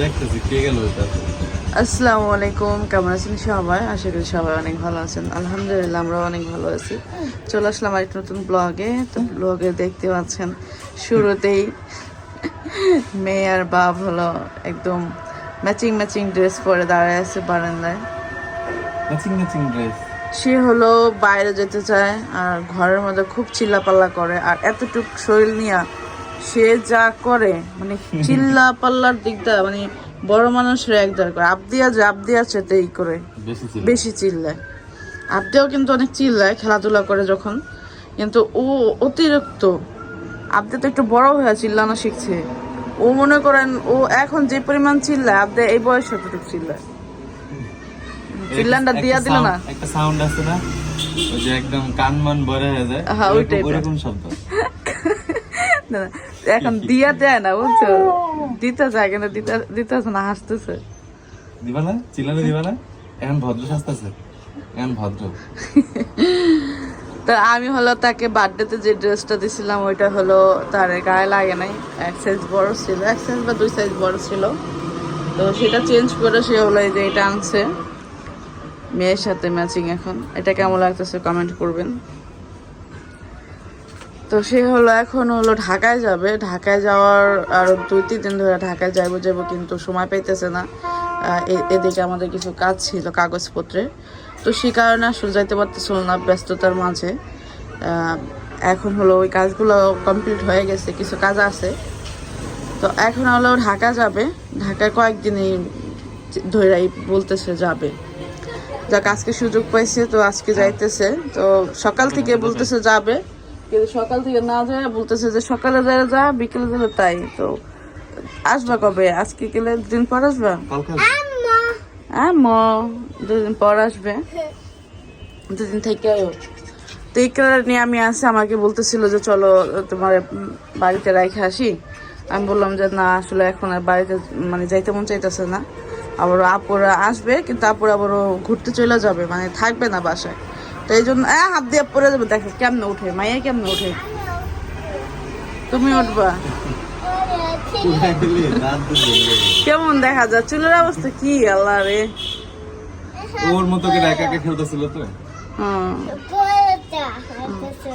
দেখতেছি কে গেল এটা? আসসালামু আলাইকুম কেমন আছেন সবাই? আশা করি সবাই অনেক ভালো আছেন। আলহামদুলিল্লাহ আমরা অনেক ভালো আছি। চলে আসলাম আরেকটা নতুন ব্লগে তো ব্লগে দেখতে পাচ্ছেন শুরুতেই মেয়ে আর বাপ হলো একদম ম্যাচিং ম্যাচিং ড্রেস পরে দাঁড়ায় আছে বারান্দায়। ম্যাচিং ম্যাচিং ড্রেস সে হলো বাইরে যেতে চায় আর ঘরের মধ্যে খুব চিল্লাপাল্লা করে। আর এতটুক শরীর নিয়ে সে যা করে মানে চিল্লা পাল্লার দিকটা মানে বড় মানুষের একদার করে। আবদিয়া যে আবদিয়া সেটাই করে। বেশি চিল্লায়। আবদিয়াও কিন্তু অনেক চিল্লায় খেলাধুলা করে যখন। কিন্তু ও অতিরিক্ত। আবদে তো একটু বড় হয়ে চিল্লানো শিখছে। ও মনে করেন ও এখন যে পরিমাণ চিল্লায় আবদে এই বয়সে অতটুকু চিল্লায়। চিল্লানটা দিয়া দিল না। একটা সাউন্ড আছে না? যে একদম কান মান ভরে হয়ে যায়। হ্যাঁ, ওই ওরকম- ওরকম শব্দ। এখন দিয়া দেয় না বুঝছ? দিতে চায় কিন্তু দিতে দিতেছে না হাসতেছে। দিবা না? চিল্লানো দিবা না? এখন ভদ্র শাস্তাছে এখন ভদ্র। তো আমি হলো তাকে বার্থডেতে যে ড্রেসটা দিছিলাম ওইটা হলো তার গায়ে লাগে নাই। এক সাইজ বড় ছিল এক সাইজ বা দুই সাইজ বড় ছিল। তো সেটা চেঞ্জ করে সে হলো এই যে এটা আনছে। মেয়ের সাথে ম্যাচিং এখন। এটা কেমন লাগতেছে কমেন্ট করবেন। তো সে হলো এখন হলো ঢাকায় যাবে। ঢাকায় যাওয়ার আর দুই, তিন দিন ধরে ঢাকায় যাব যাব কিন্তু সময় পাইতেছে না। এদিকে আমাদের কিছু কাজ ছিল কাগজপত্রে। তো সে কারণে আসলে যাইতে পারতেছিল না ব্যস্ততার মাঝে। এখন হলো ওই কাজগুলো কমপ্লিট হয়ে গেছে, কিছু কাজ আছে। তো এখন হলো ঢাকা যাবে। ঢাকায় কয়েকদিনই ধরেই বলতেছে যাবে। যাক, আজকে সুযোগ পাইছে, তো আজকে যাইতেছে। তো সকাল থেকে বলতেছে যাবে। কিন্তু সকাল থেকে না যায় বলতেছে যে সকালে যায় যা বিকেলে যাবে তাই। তো আসবা কবে? আজকে গেলে দুদিন পর আসবা? কালকে আমো দুদিন পর আসবে। দুদিন থেকে তো এই কারণে নিয়ে আমি আসি আমাকে বলতেছিল যে চলো তোমার বাড়িতে রেখে আসি। আমি বললাম যে না আসলে এখন আর বাড়িতে মানে যাইতে মন চাইতেছে না। আবার আপুরা আসবে কিন্তু আপুরা আবারও ঘুরতে চলে যাবে মানে থাকবে না বাসায়। তো এই জন্য হাত দিয়ে পরে যাবে দেখো কেমনে উঠে মাইয়া কেমনে উঠে? তুমি উঠবা। কেমন দেখা যায়? চুলের অবস্থা কি আল্লাহ রে। ওর মতো করে একা একা খেলতেছিল তো।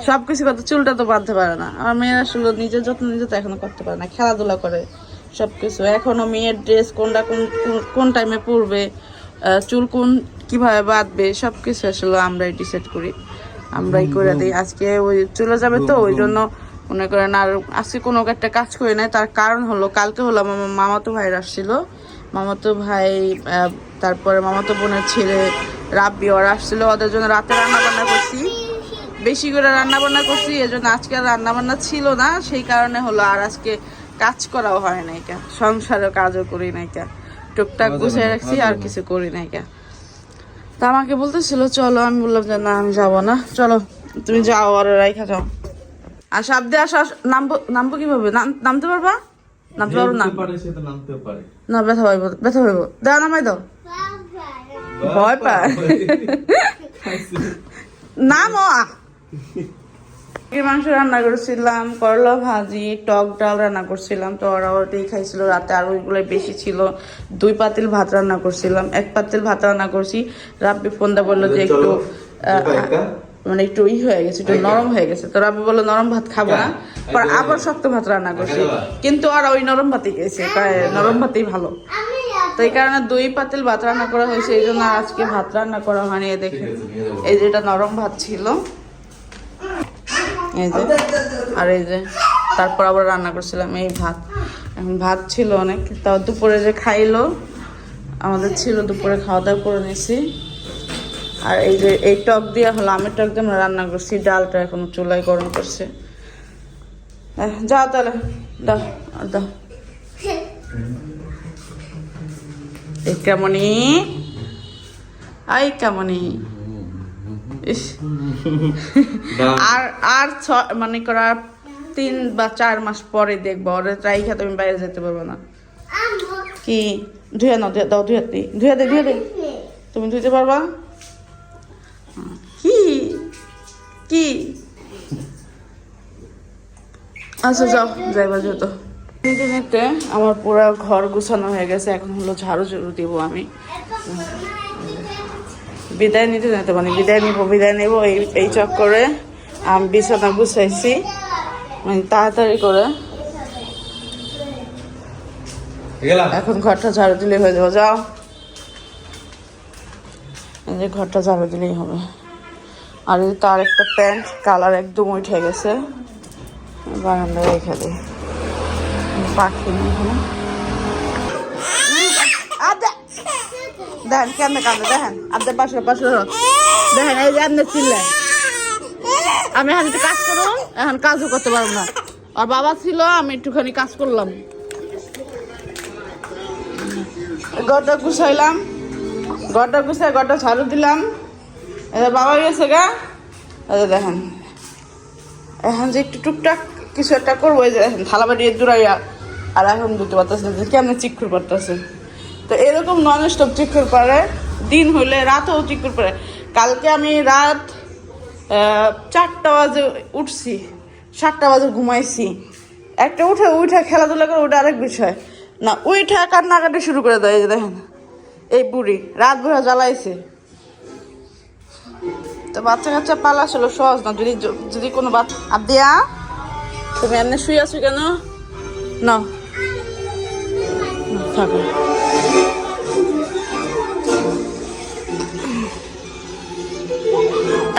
সবকিছু করতে চুলটা তো বাঁধতে পারে না। আর মেয়েরা আসলে নিজের যত্ন নিজে তো এখনও করতে পারে না। খেলাধুলা করে সবকিছু। এখনও মেয়ের ড্রেস কোনটা কোন কোন- টাইমে পরবে? চুল কোন কীভাবে বাঁধবে সব সবকিছু আসলে আমরাই ডিসাইড করি। আমরাই করে দিই। আজকে ওই চলে যাবে তো ওই জন্য মনে করেন আর আজকে কোনো একটা কাজ করি নাই। তার কারণ হলো কালকে হলো আমার মামাতো ভাইয়ের আসছিল। মামাতো ভাই তারপরে মামাতো বোনের ছেলে রাব্বি ওরা আসছিল। ওদের জন্য রাতে রান্না বান্না করছি। বেশি করে রান্না বান্না করছি এজন্য আজকে আর রান্না বান্না ছিল না। সেই কারণে হলো আর আজকে কাজ করাও হয় নাই কা। সংসারের কাজও করি নাই কা। টুকটাক গুছিয়ে রাখছি আর কিছু করি নাই কা তা আমাকে বলতেছিল চলো। আমি বললাম যে না আমি যাব না। চলো তুমি যাও আর রাইখা যাও। আর সাপ সাবদে আসা নামবো নামবো কীভাবে? নাম- নামতে পারবা? নামতে পারব না? না ব্যথা পাইব ব্যথা পাইব। দাও নামাই দাও। ভয় পায়। নামো। মাংস রান্না করেছিলাম করলা ভাজি টক ডাল রান্না করছিলাম তো ওরা ওটাই খাইছিল রাতে আর ওইগুলো বেশি ছিল। দুই পাতিল ভাত রান্না করছিলাম এক পাতিল ভাত রান্না করছি। রাব্বি ফোনটা বলল যে একটু মানে একটু ই হয়ে গেছে একটু নরম হয়ে গেছে। তো রাব্বি বলল নরম ভাত খাব না পর আবার শক্ত ভাত রান্না করছি। কিন্তু আর ওই নরম ভাতই খেয়েছে কয় নরম ভাতই ভালো। তো এই কারণে দুই পাতিল ভাত রান্না করা হয়েছে এই জন্য আজকে ভাত রান্না করা হয়নি দেখে এই যেটা নরম ভাত ছিল। এই যে, আর এই যে, তারপর আবার রান্না করছিলাম এই ভাত। এখন ভাত ছিল অনেক, তাও দুপুরে যে খাইলো, আমাদের ছিল দুপুরে খাওয়া দাওয়া করে নিয়েছি আর এই যে, এই টক দিয়ে হলো, আমের টক দিয়ে আমরা রান্না করছি, ডালটা এখন চুলায় গরম করছে। যাও তাহলে, দাও, আর দাও। এই কেমনই? আই কেমনই? আর আর ছ মানে করা তিন বা চার মাস পরে দেখব। ওরে রাইখা তুমি বাইরে যেতে পারব না। কি? ধুয়ে নাও ধুয়ে দাও ধুয়ে দি ধুয়ে দে ধুয়ে দে। তুমি ধুইতে পারবা? কি? কি? আচ্ছা যাও যাইবা যেহেতু। নিতে নিতে আমার পুরো ঘর গুছানো হয়ে গেছে এখন হলো ঝাড়ু ঝাড়ু দিব আমি। বিদায় নিতে নিতে মানে বিদায় নিব বিদায় নেব এই এই চক্করে আমি বিছানা গুছাইছি। মানে তাড়াতাড়ি করে। এখন ঘরটা ঝাড়ু দিলে হয়ে যাব। যাও। যে ঘরটা ঝাড়ু দিলেই হবে। আর তার একটা প্যান্ট কালার একদম উঠে গেছে। বারান্দায় রেখে দিই। পাখি এখানে। দেখেন কেমনে কান্দে দেখেন। আপনার পাশে পাশে। দেখেন, এই যে আপনার চিল্লায়। আমি এখন একটু কাজ করুন এখন কাজও করতে পারব না। আর বাবা ছিল, আমি একটুখানি কাজ করলাম। গড়টা গুছাইলাম। গড়টা গুছাই গড়টা ঝাড়ু দিলাম। এবার বাবা গেছে গা। যে দেখেন। এখন যে একটু টুকটাক কিছু একটা করব, এই যে দেখেন, থালা বাড়ি দূরাইয়া। আর এখন দিতে পারতেছে কেমন চিকুর পারতেছে তো এরকম নন স্টপ চিকুর পারে দিন হইলে রাতও চিকুর পারে। কালকে আমি রাত চারটা বাজে উঠছি সাতটা বাজে ঘুমাইছি। একটা উঠে উঠে খেলাধুলা করে ওটা আরেক বিষয়। না উঠে কান্নাকাটি শুরু করে দেয় দেখেন। এই বুড়ি রাত ভরা জ্বালাইছে। তো বাচ্চা কাচ্চা পালা আসলে সহজ না যদি যদি কোনো বাচ্চা আদিয়া তুমি এমনি শুয়ে আছো কেন? না, থাকো।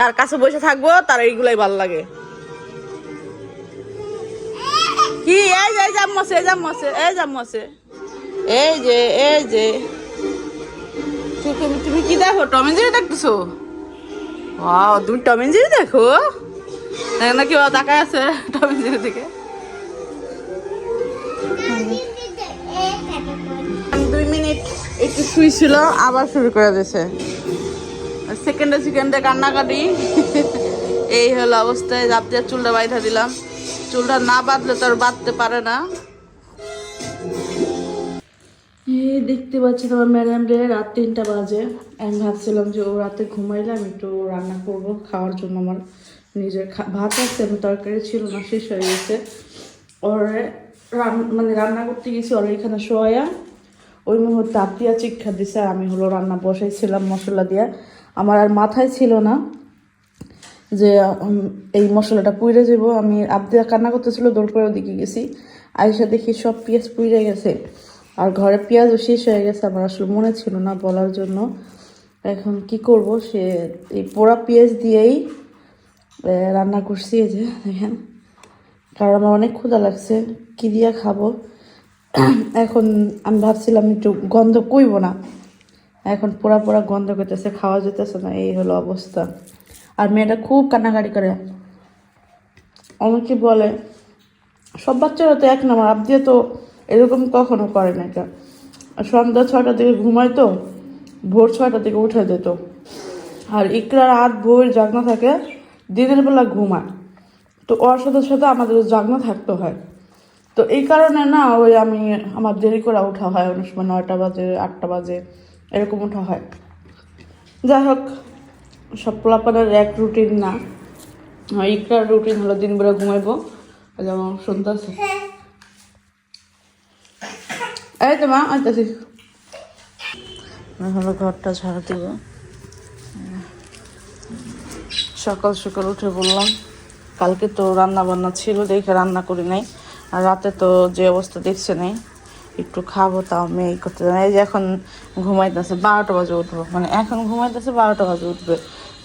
তার কাছে বসে থাকব তার এইগুলাই ভালো লাগে। কি? এই যে এই জাম্মসে এই জাম্মসে এই জাম্মসে এই যে এই যে। তুমি তুমি কি দেখো? টম এন্ড জেরি দেখতেছো? ওয়াও তুমি টম এন্ড জেরি দেখো? দেখো না কি ও তাকায় আছে টম এন্ড জেরি থেকে দুই মিনিট একটু শুইছিল আবার শুরু করে দিয়েছে সেকেন্ডে সেকেন্ডে কান্নাকাটি। এই হলো অবস্থায় জাপ দিয়ে চুলটা বাইধা দিলাম। চুলটা না বাঁধলে তো আর বাঁধতে পারে না। এই দেখতে পাচ্ছি তোমার ম্যাডাম রে, রাত তিনটা বাজে। আমি ভাবছিলাম যে ও রাতে ঘুমাইলে আমি একটু রান্না করব, খাওয়ার জন্য আমার নিজের ভাত আছে তরকারি ছিল না, শেষ হয়ে গেছে। ওর মানে রান্না করতে গেছি, ওর এখানে শোয়া ওই মুহূর্তে আত্মীয় চিক্ষা দিছে আমি হলো রান্না বসাইছিলাম মশলা দিয়ে। আমার আর মাথায় ছিল না যে এই মশলাটা পুড়ে যাব। আমি আবদিয়া কান্না করতেছিল, দৌড় করে ওদিকে গেছি। আইসা দেখি সব পেঁয়াজ পুড়ে গেছে। আর ঘরে পেঁয়াজও শেষ হয়ে গেছে, আমার আসলে মনে ছিল না বলার জন্য। এখন কি করব, সে এই পোড়া পেঁয়াজ দিয়েই রান্না করছি এই যে, দেখেন। কারণ আমার অনেক ক্ষুধা লাগছে, কি দিয়ে খাব? এখন আমি ভাবছিলাম একটু গন্ধ কইব না। এখন পোড়া পোড়া গন্ধ করতেছে, খাওয়া যেতেছে না, এই হলো অবস্থা। আর মেয়েটা খুব কান্নাকাটি করে। অনেকে বলে, সব বাচ্চারা তো এক নম্বর, আবদিয়া তো এরকম কখনো করে না এটা সন্ধ্যা ছয়টা থেকে ঘুমাইতো ভোর ছয়টা থেকে উঠে যেত। আর ইকরার রাত ভোর জাগনা থাকে, দিনের বেলা ঘুমায়। তো ওর সাথে সাথে আমাদের জাগনা থাকতে হয়। তো এই কারণে না, ওই আমি আমার দেরি করে ওঠা হয়, অনেক সময় নয়টা বাজে, আটটা বাজে। এরকম ওঠা হয়। যাই হোক, সব পোলাপানের এক রুটিন না। ইকরার রুটিন হলো দিনবেলা ঘুমাইবো। যেমন শুনতেছে এই তো মা, আইতাছি। হলো ঘরটা ঝাড়া দিব। সকাল সকাল উঠে বললাম, কালকে তো রান্না বান্না ছিল, দেখে রান্না করি নাই। আর রাতে তো যে অবস্থা দেখছে নেই। একটু খাব তাও মেয়ে করতে জানি। এই যে এখন ঘুমাইতেছে বারোটা বাজে উঠবো। মানে এখন ঘুমাইতেছে বারোটা বাজে উঠবে।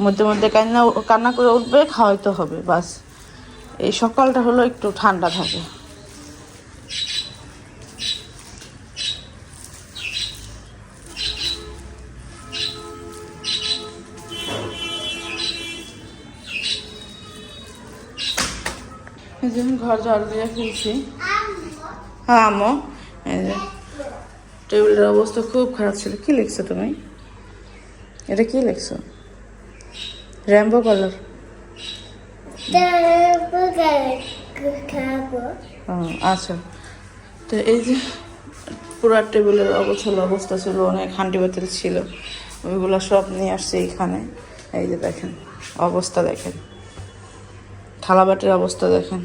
মধ্যে মধ্যে কান্না কান্না করে উঠবে খাওয়াইতে হবে বাস। এই সকালটা হলো একটু ঠান্ডা থাকে। ঘর ঝাড়ু দিয়ে ফেলছি। হ্যাঁ আমো টেবিলের অবস্থা খুব খারাপ ছিল। কি লিখছো তুমি? এটা কি লিখছো? র্যাম্বো কালার আচ্ছা। তো এই যে পুরা টেবিলের অবছল অবস্থা ছিল অনেক হান্ডি বাতিল ছিল। ওইগুলো সব নিয়ে আসছে এইখানে। এই যে দেখেন অবস্থা দেখেন। থালা বাটির অবস্থা দেখেন।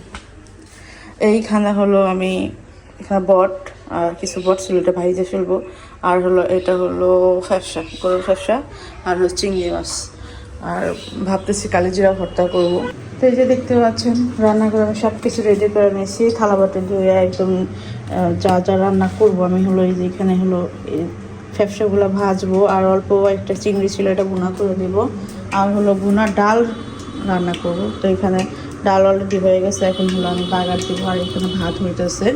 এইখানে হলো আমি এখানে বট আর কিছু বট ছিল এটা ভাইজে ফেলব। আর হলো, এটা হলো ফ্যাপসা, গরুর ফ্যাপসা, আর হলো চিংড়ি মাছ। আর ভাবতেছি কালিজিরা ভর্তা করব। তো এই যে দেখতে পাচ্ছেন, রান্না করে আমি সব কিছু রেডি করে নিয়েছি। থালা বাটি ধুয়ে একদম যা যা রান্না করব আমি হলো এই যে এখানে হলো ফ্যাপসাগুলো ভাজবো। আর অল্প একটা চিংড়ি ছিল, এটা ভুনা করে দিব। আর হলো ভুনা ডাল রান্না করব। তো এখানে ডাল অলরেডি হয়ে গেছে। এখন হলো আমি বাগার দিব, আর এখানে ভাত হইতেছে।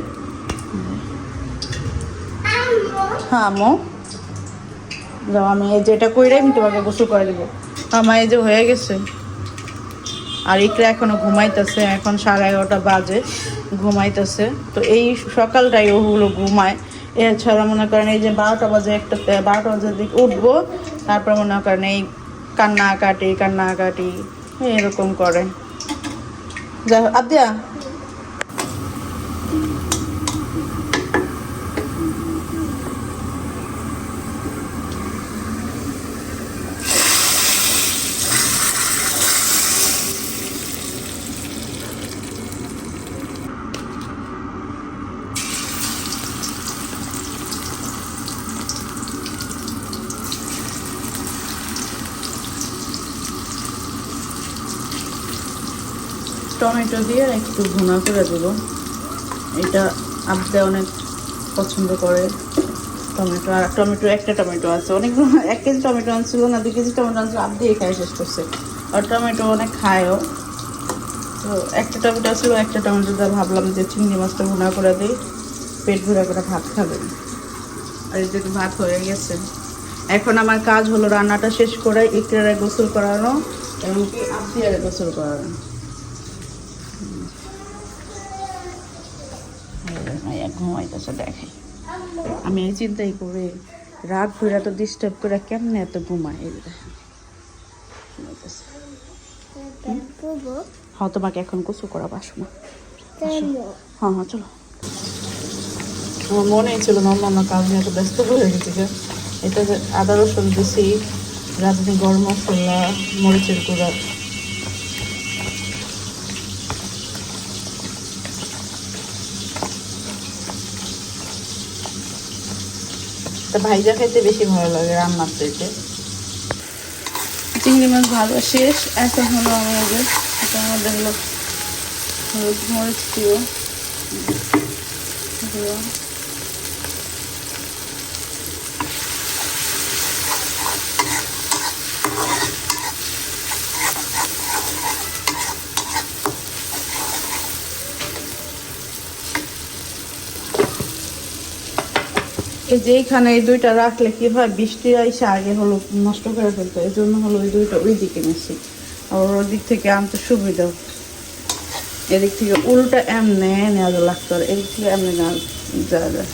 আমো যাও, আমি এই যেটা কইরাই আমি তোমাকে গোসল করে দিব। আমার এই যে হয়ে গেছে। আর ইকরা এখনও ঘুমাইতেছে, এখন সাড়ে এগারোটা বাজে, ঘুমাইতেছে। তো এই সকালটাই ওগুলো ঘুমায়। এছাড়া মনে করেন এই যে বারোটা বাজে একটা বারোটা বাজার দিকে উঠবো, তারপর মনে করেন এই কান্না কাটি কান্না কাটি এরকম করে। যাই আদিয়া টমেটো দিয়ে একটু ভুনা করে দেবো। এটা আবদা অনেক পছন্দ করে। টমেটো আর টমেটো, একটা টমেটো আছে। অনেকগুলো, এক কেজি টমেটো আনছিল না দু কেজি টমেটো আনছিল আবদিয়ে খাই শেষ করছে। আর টমেটো অনেক খায়ও। তো একটা টমেটো ছিল, একটা টমেটো দিয়ে ভাবলাম যে চিংড়ি মাছটা ভুনা করে দিই, পেট ভরে করে ভাত খাবেন আর এই যে ভাত হয়ে গেছে। এখন আমার কাজ হলো রান্নাটা শেষ করে ইকরারে গোসল করানো এবং কি আবদিয়ারে গোসল করানো। মাইয়া ঘুমাইতেছে দেখে আমি এই চিন্তাই করে রাত ভরে তো ডিস্টার্ব করে কেমনে এত ঘুমায় এই দেখেন। হ্যাঁ তোমাকে এখন গোসল করা বাসো না হ্যাঁ হ্যাঁ চলো। আমার মনেই ছিল না অন্য কাজ নিয়ে এত ব্যস্ত হয়ে গেছি যে এটা যে আদা রসুন দিছি রাঁধুনি গরম মশলা মরিচের গুঁড়া। তা ভাইজা খেতে বেশি ভালো লাগে রান্নার চাইতে। চিংড়ি মাছ ভালো শেষ এখন হলো আমাদের। এটা আমাদের হলো হলুদ মরিচ দিও এই যে এইখানে এই দুইটা রাখলে কি হয়, বৃষ্টি আইসে আগে হলো নষ্ট করে ফেলতো এই জন্য হলো ওই দুইটা ওই দিকে নিয়েছি আর ওই দিক থেকে আনতে সুবিধা এদিক থেকে উল্টা এমনে নেওয়া লাগতো, আর এদিক থেকে এমনি নেওয়া যায় যায়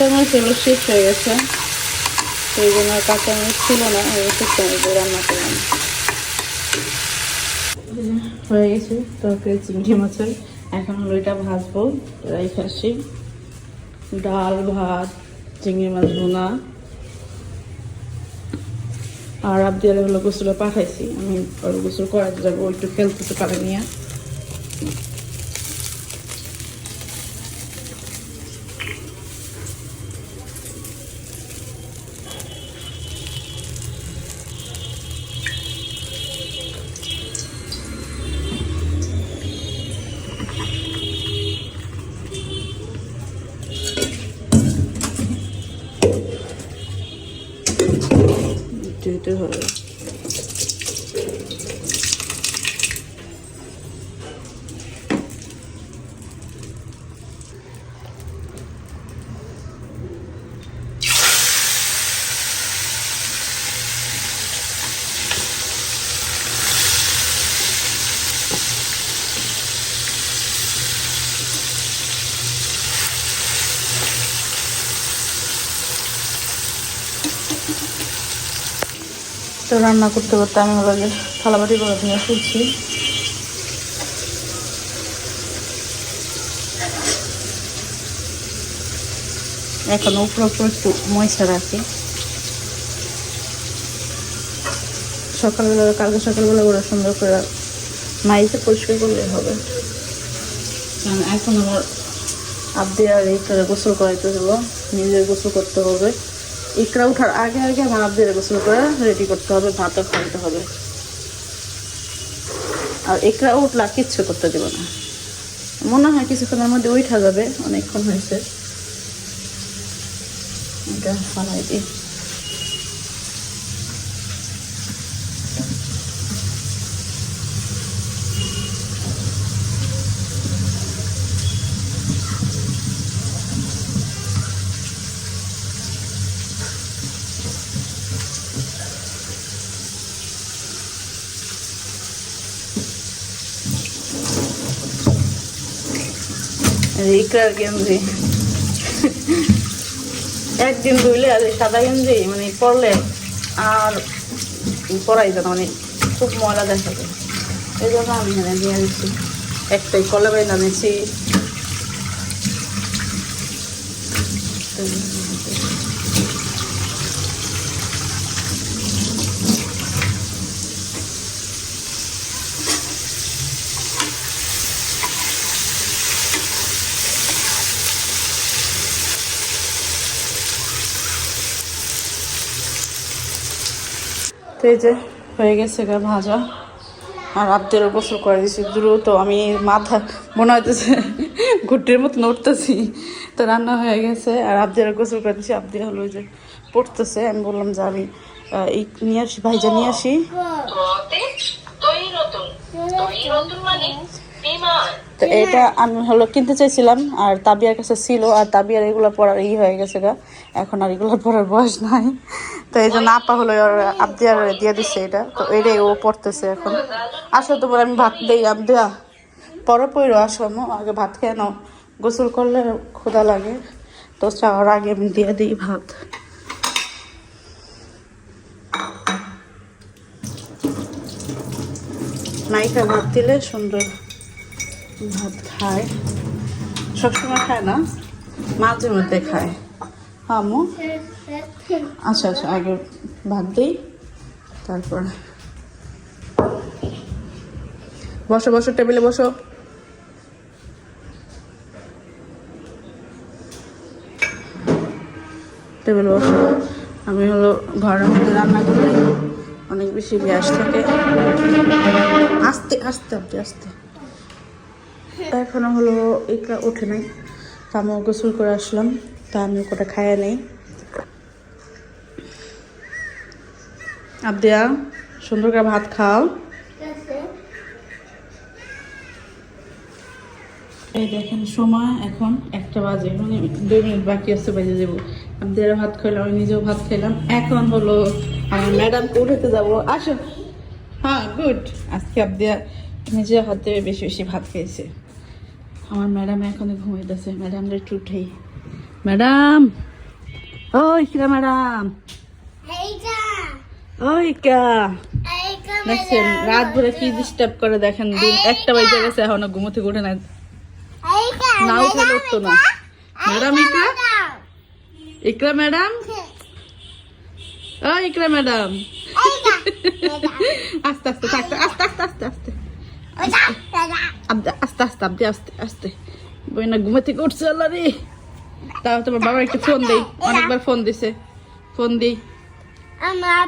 কাঁচামরিচ এগুলো শেষ হয়ে গেছে। সেই জন্য কাঁচামরিচ ছিল না আমি শুকনো মরিচ রান্না করলাম। হয়ে গেছে তরকারি চিংড়ি মাছের। এখন হলো এটা ভাজবো রাই খাসি ডাল, ভাত, চিংড়ি মাছ ভুনা। আর আবদিয়ালে হলো গোসলে পাঠাইছি, আমি ওর গোসল করাতে যাব একটু খেলতেছে পারে নিয়ে। দিতে হবে। রান্না করতে করতে আমি হলো যে থালাবাটি করে নিয়ে ফেলছি এখন উপরে উপরে একটু ময়সা রাখি। সকালবেলা, কালকে সকালবেলা ওরা সুন্দর করে মাইতে পরিষ্কার করলে হবে। এখন আমার আব্দি আর ইকরা গোসল করাইতে হলো নিজের গোসল করতে হবে। ইকরা উঠার আগে আগে ভাত দিয়ে গোসল করে রেডি করতে হবে, ভাতও খাইতে হবে। আর ইকরা উঠলা কিচ্ছু করতে দেবো না। মনে হয় কিছুক্ষণের মধ্যে উঠা যাবে, অনেকক্ষণ হয়েছে। এটা ফালাই দিই। ইকরার গেঞ্জি একদিন ধুইলে আর সাদা গেঞ্জি মানে পরলে আর পরাই যেত মানে খুব ময়লা দেখা যায়। এই জন্য আমি এখানে নিয়ে দিচ্ছি একটাই কলে বাইলা তো এই যে হয়ে গেছে গা ভাজা। আর আবদেরও গোসল করে দিয়েছি দ্রুত আমি মাথা মনে হইতেছে ঘুটির মতন উঠতেছি। তো রান্না হয়ে গেছে। আর আবদেরও গোসল করে দিয়েছি আবদি হলো যে পড়তেছে। আমি বললাম যে আমি এই নিয়ে আসি, ভাইজা নিয়ে আসি। মতে তো এটা আমি হলো কিনতে চাইছিলাম। আর তাবিয়ার কাছে ছিল। আর তাবিয়ার এগুলো পড়ার ই হয়ে গেছে গা। এখন আর এগুলো পড়ার বয়স নাই। তো এই জন্য আপা হলো আবদিয়ার দিয়ে দিচ্ছে এটা। তো এটাই ও পড়তেছে এখন। আসো তোমার আমি ভাত দিই আবদিয়া পরে পইরো, আসো আগে ভাত খেয়ে নাও। গোসল করলে ক্ষুধা লাগে। তো চাওয়ার আগে আমি দিয়ে দিই ভাত। নাইকা ভাত দিলে সুন্দর ভাত খায়। সবসময় খায় না, মাঝে মধ্যে খায়। আমু আচ্ছা আচ্ছা আগে ভাত দিই, তারপর। বসো বসো, টেবিলে বসো। টেবিলে বসো। আমি হলো ঘরের মধ্যে রান্না করি, অনেক বেশি গ্যাস থাকে। আস্তে আস্তে আস্তে আস্তে। এখনও হলো একলা ওঠে নাই, তা আমি গোসল করে আসলাম। তা আমি ওটা খাইয়ে নেই। আবদিয়া, সুন্দর করে ভাত খাও। এই দেখেন, সময় এখন একটা বাজে মানে দুই মিনিট বাকি আছে, বাজে যাব। আবদিয়ারা ভাত খাইলাম, আমি নিজেও ভাত খাইলাম। এখন হলো আমার ম্যাডামকে উঠাতে যাব। আসো হ্যাঁ গুড আজকে আবদিয়া নিজের হাত বেশি বেশি ভাত খেয়েছে আমার ম্যাডাম এখনও ঘুমাইতেছে। ম্যাডাম একটু উঠেই। ম্যাডাম ওই কিরা ম্যাডাম ওই কা দেখছেন রাত ভরে কি ডিস্টার্ব করে দেখেন দিন একটা বাজে গেছে এখনও ঘুমো থেকে উঠে না না উঠলে উঠতো না। ম্যাডাম ইকরা ইকরা ম্যাডাম ও ইকরা ম্যাডাম আস্তে আস্তে থাকতে আস্তে আস্তে আস্তে আস্তে। আস্তে আস্তে আব্দে আস্তে আস্তে। বই না ঘুমে থেকে উঠছে আল্লাহ রে। তাও তোমার বাবার একটু ফোন দেই। অনেকবার ফোন দিছে। ফোন দিই। আমার